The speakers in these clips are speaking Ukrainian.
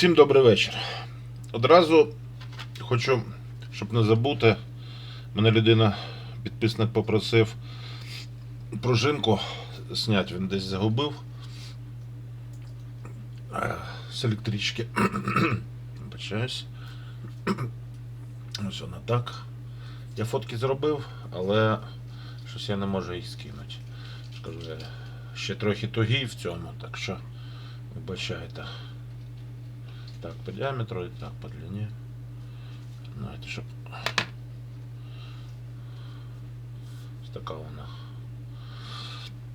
Всім добрий вечір. Одразу хочу, щоб не забути, мене людина, підписник попросив пружинку зняти, він десь загубив. Е, З електрички. Почаюсь. Ось вона так. Я фотки зробив, але щось я не можу їх скинути. Скажу, я ще трохи тугий в цьому, так що вибачайте. Так, по диаметру и так по длине. Ну, это чтоб... Ось така вона.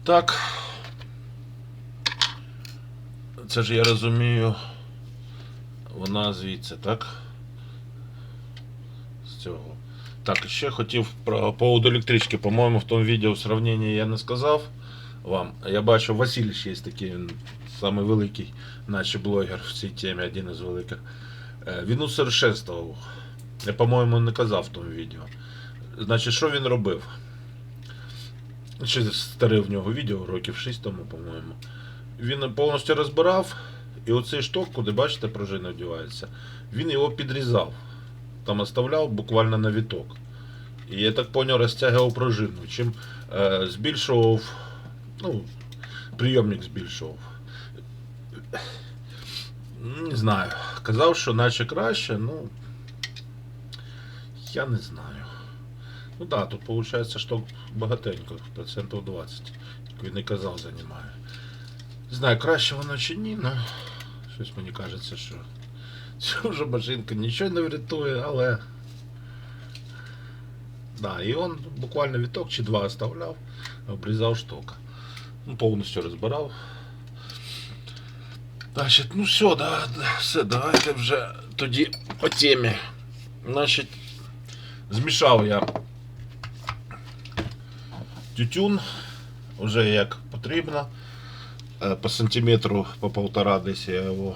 Так. Це ж я розумію. Вона звідси, так? З цього. Так, ще хотів про по поводу електрички. По-моєму, в тому відео сравнення я не сказав вам. Я бачу, Василь ще є такий, він самий великий наче блогер в цій темі, один із великих. Е, Він усовершенствував. Я, по-моєму, не казав в тому відео. Значить, що він робив? Ще старе в нього відео, років 6 тому, по-моєму. Він повністю розбирав, і оцей шток, куди бачите, пружина вдівається, він його підрізав. Там оставляв буквально на віток. І я так поняв, розтягував пружину. Чим е, збільшував, ну, прийомник збільшував. Не знаю. Казав, що наче краще, ну. Я не знаю. Ну так, да, тут виходить шток багатенько, процентів 20. Як він і казав, займає. Не знаю, краще воно чи ні, ну щось мені кажеться, що ця вже машинка нічого не врятує, але. Да, і он буквально віток чи два оставляв, обрізав штока. Ну, повністю розбирав. Значить, ну все, да, все, давайте вже тоді по темі. Значить, змішав я тютюн, вже як потрібно. Е, По сантиметру, по полтора десь я його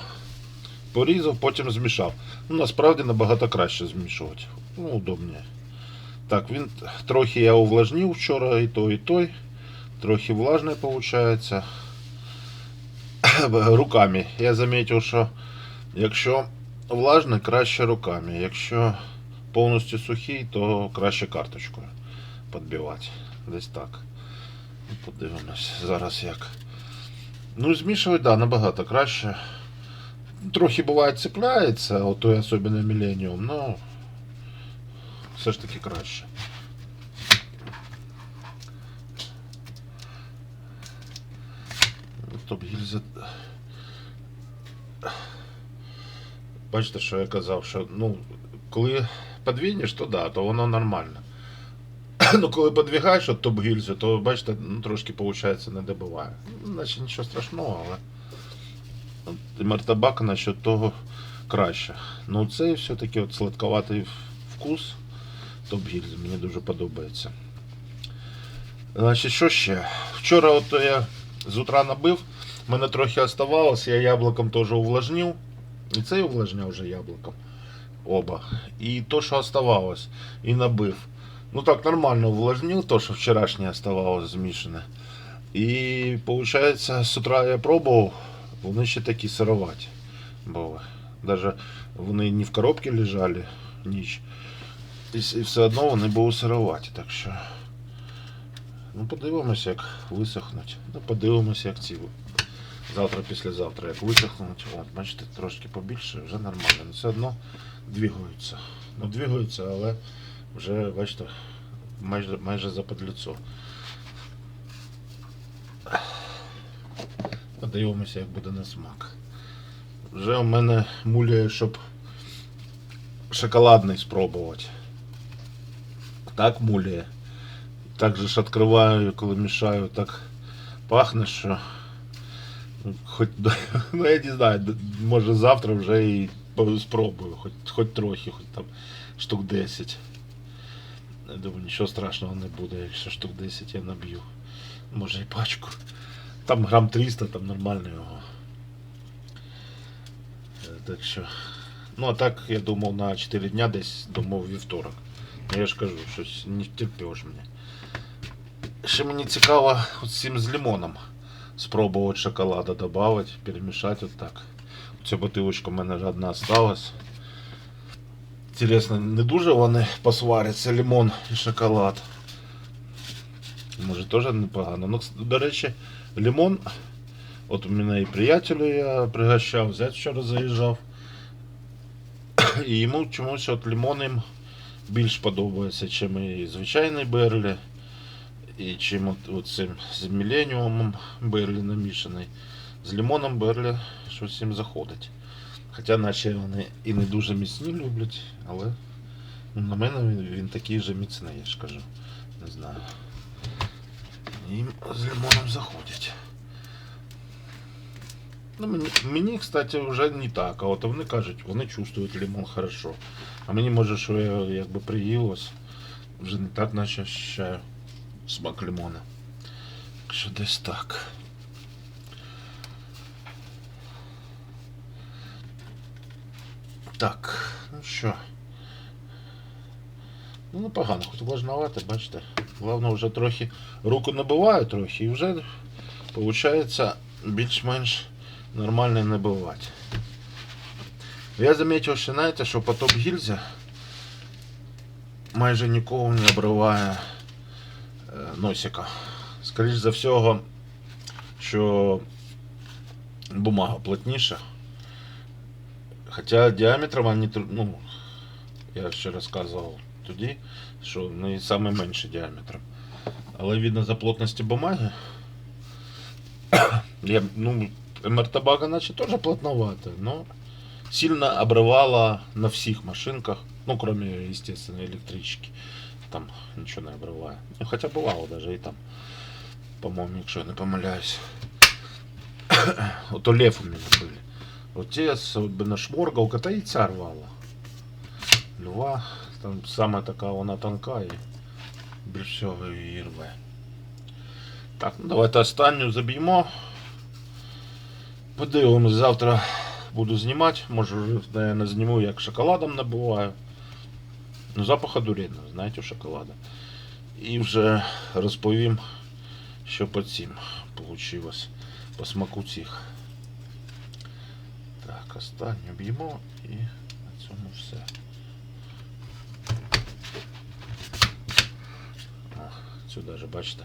порізав, потім змішав. Ну, насправді набагато краще змішувати. Ну, удобніше. Так, він трохи я увлажнив вчора і той, і той. Трохи влажний виходить. Руками. Я замітив, що якщо влажний, краще руками. Якщо повністю сухий, то краще карточкою підбивати. Десь так. Ну, Подивимось зараз як. Ну, змішувати, да, набагато краще. Трохи буває цепляється, ото особливо Millennium, но все ж таки краще. Топ гільза. Бачите, що я казав, що ну, коли подвійнеш, то да, то воно нормально. Ну, коли подвігаєш от гільзу, то бачите, ну, трошки виходить не добиває. Ну, Наче нічого страшного, але мертабак насчет того краще. Ну цей все-таки от сладковатий вкус топ гільзи мені дуже подобається. Значить, що ще? Вчора от я з утра набив, мене трохи оставалось, я яблуком теж увлажнив. І цей увлажняв вже яблуком. Оба. І то, що оставалось, і набив. Ну так нормально увлажнив, то, що вчорашнє оставалось змішане. І виходить, з утра я пробував, вони ще такі сироваті були. Даже вони не в коробці лежали ніч. І все одно вони були сироваті. Так що. Ну, подивимося, як висохнуть. Ну, подивимося, як ці. Завтра, післязавтра, як висохнуть. От, бачите, трошки побільше, вже нормально. Ну, все одно двигаються. Ну, двигаються, але вже, бачите, майже, майже западлюцо. Подивимося, як буде на смак. Вже у мене муляє, щоб шоколадний спробувати. Так муляє. Так же ж відкриваю, коли мішаю, так пахне, що. ну, Хоч, ну я не знаю, може завтра вже і спробую, хоч, хоч трохи, хоч там штук 10. Я думаю, нічого страшного не буде, якщо штук 10 я наб'ю. Може і пачку. Там грам 300, там нормально його. Е, Так що. Ну а так я думав на 4 дня десь думав вівторок. Ну я ж кажу, щось не терпеш мені. Ще мені цікаво цим з лимоном. спробувати шоколада додати, перемішати отак. Ця бутилочка в мене вже одна осталась. Інтересно, не дуже вони посваряться, лимон і шоколад. Може теж непогано. Ну, до речі, лимон. От у мене і приятелю я пригощав, зять вчора заїжджав. І йому чомусь от лимон їм більш подобається, чим і звичайний Берлі. І чим от, цим з міленіумом Берлі намішаний. З лимоном Берлі щось їм заходить. Хоча наче вони і не дуже міцні люблять, але ну, на мене він, він такий же міцний, я ж кажу. Не знаю. Їм з лимоном заходять. Ну, мені, мені, кстати, вже не так. А от вони кажуть, вони чувствують лимон хорошо. А мені може, що я якби приїлось, вже не так наче ощущаю смак лимона. Так Що десь так. Так, ну що. Ну, непогано, хоч влажновато, бачите. Головне, вже трохи руку набиваю трохи і вже виходить більш-менш нормально набивати. Я замітив, що знаєте, що потоп гільза майже нікого не обриває носика. Скоріше за всього, що бумага плотніша. Хоча діаметром вони, ну, я ще розказував тоді, що саме менше. Але видно за плотності бумаги. Я, ну, МРТ-бага наче теж плотновато, но сильно обрывала на всех машинках, ну, кроме, естественно, электрички. Там ничего не обрываю. Ну, хотя бывало даже и там, по-моему, якщо я не помиляюсь. Ото лев у мене були. Отець би на шморгалка, та і ця рвала. Льва, там саме така вона тонка і більш всього її рве. Так, ну давайте останню заб'ємо. Подивимось, завтра буду знімати. Може, наверное, зніму, як шоколадом набиваю. Ну, запах одурінно, знаєте, шоколада. І вже розповім, що по цим получилось по смаку цих. Так, останню б'ємо і на цьому все. О, сюди же, бачите,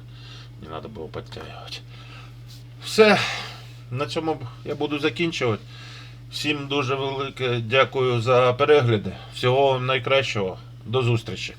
не треба було підтягувати. Все, на цьому я буду закінчувати. Всім дуже велике дякую за перегляди. Всього вам найкращого. До зустрічі.